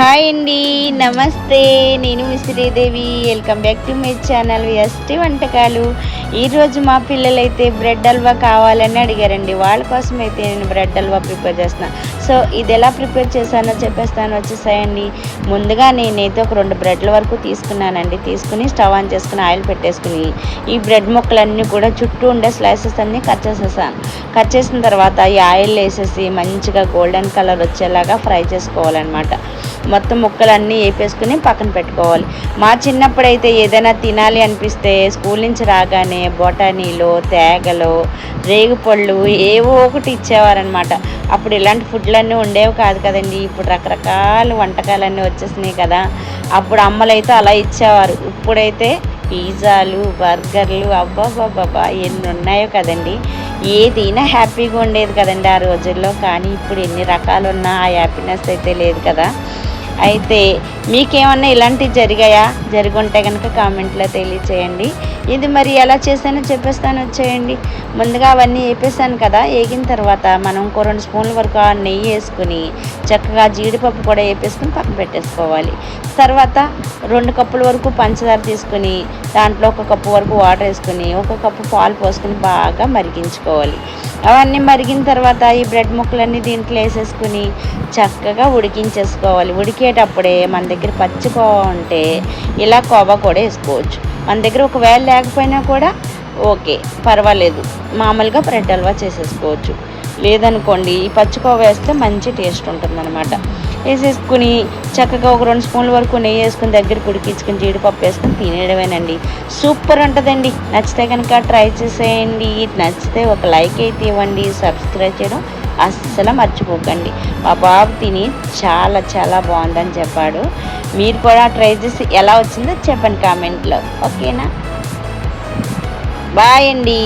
Hi అండి నమస్తే. నేను Sridevi. Welcome back to my channel S T వంటకాలు ఈరోజు మా పిల్లలైతే బ్రెడ్ హల్వా కావాలని అడిగారండి. వాళ్ళ కోసం అయితే నేను బ్రెడ్ హల్వా ప్రిపేర్ చేస్తున్నా. సో ఇది ఎలా ప్రిపేర్ చేశానో చెప్పేస్తాను. వచ్చేసాయండి. ముందుగా నేనైతే ఒక రెండు బ్రెడ్ల వరకు తీసుకున్నానండి. తీసుకుని స్టవ్ ఆన్ చేసుకుని ఆయిల్ పెట్టేసుకుని ఈ బ్రెడ్ ముక్కలన్నీ కూడా చుట్టూ ఉండే స్లైసెస్ అన్నీ కట్ చేసేసాను. కట్ చేసిన తర్వాత ఈ ఆయిల్ వేసేసి మంచిగా గోల్డెన్ కలర్ వచ్చేలాగా ఫ్రై చేసుకోవాలన్నమాట. మొత్తం ముక్కలన్నీ వేపేసుకుని పక్కన పెట్టుకోవాలి. మా చిన్నప్పుడైతే ఏదైనా తినాలి అనిపిస్తే స్కూల్ నుంచి రాగానే బొటానీలో తేగలో రేగుపళ్ళు ఏవో ఒకటి ఇచ్చేవారనమాట అప్పుడు ఇలాంటి ఫుడ్లన్నీ ఉండేవి కాదు కదండి. ఇప్పుడు రకరకాల వంటకాలన్నీ వచ్చేసినాయి కదా. అప్పుడు అమ్మలైతే అలా ఇచ్చేవారు. ఇప్పుడైతే పిజ్జాలు బర్గర్లు అబ్బాబాబాబా ఎన్ని ఉన్నాయో కదండి. ఏదైనా హ్యాపీగా ఉండేది కదండి ఆ రోజుల్లో. కానీ ఇప్పుడు ఎన్ని రకాలు ఉన్నా ఆ హ్యాపీనెస్ అయితే లేదు కదా. అయితే మీకేమన్నా ఇలాంటివి జరిగాయా? జరుగుంటే కనుక కామెంట్లో తెలియచేయండి. ఇది మరి ఎలా చేశానో చెప్పేస్తాను వచ్చేయండి. ముందుగా అవన్నీ వేపేసాను కదా వేగిన తర్వాత మనం ఇంకో రెండు స్పూన్ల వరకు నెయ్యి వేసుకుని చక్కగా జీడిపప్పు కూడా వేపేసుకుని పక్కన పెట్టేసుకోవాలి. తర్వాత రెండు కప్పుల వరకు పంచదార తీసుకుని దాంట్లో ఒక కప్పు వరకు వాటర్ వేసుకుని ఒక కప్పు పాలు పోసుకుని బాగా మరిగించుకోవాలి. అవన్నీ మరిగిన తర్వాత ఈ బ్రెడ్ ముక్కలన్నీ దీంట్లో వేసేసుకుని చక్కగా ఉడికించేసుకోవాలి. ఉడికేటప్పుడే మన దగ్గర పచ్చి కోవా ఉంటే ఇలా కోవా కూడా వేసుకోవచ్చు. మన దగ్గర ఒకవేళ లేకపోయినా కూడా ఓకే పర్వాలేదు. మామూలుగా బ్రెడ్ హల్వా చేసేసుకోవచ్చు. లేదనుకోండి ఈ పచ్చికోవ వేస్తే మంచి టేస్ట్ ఉంటుందన్నమాట. వేసేసుకుని చక్కగా ఒక రెండు స్పూన్ల వరకు నెయ్యి వేసుకుని దగ్గర ఉడికించుకుని జీడిపప్పు వేసుకుని తినేయడమేనండి. సూపర్ ఉంటుందండి. నచ్చితే కనుక ట్రై చేసేయండి. నచ్చితే ఒక లైక్ అయితే ఇవ్వండి. సబ్స్క్రైబ్ చేయడం అస్సలు మర్చిపోకండి. మా బాబు తిని చాలా చాలా బాగుందని చెప్పాడు. మీరు కూడా ట్రై చేసి ఎలా వచ్చిందో చెప్పండి కామెంట్లో. ఓకేనా? బాయ్ అండి.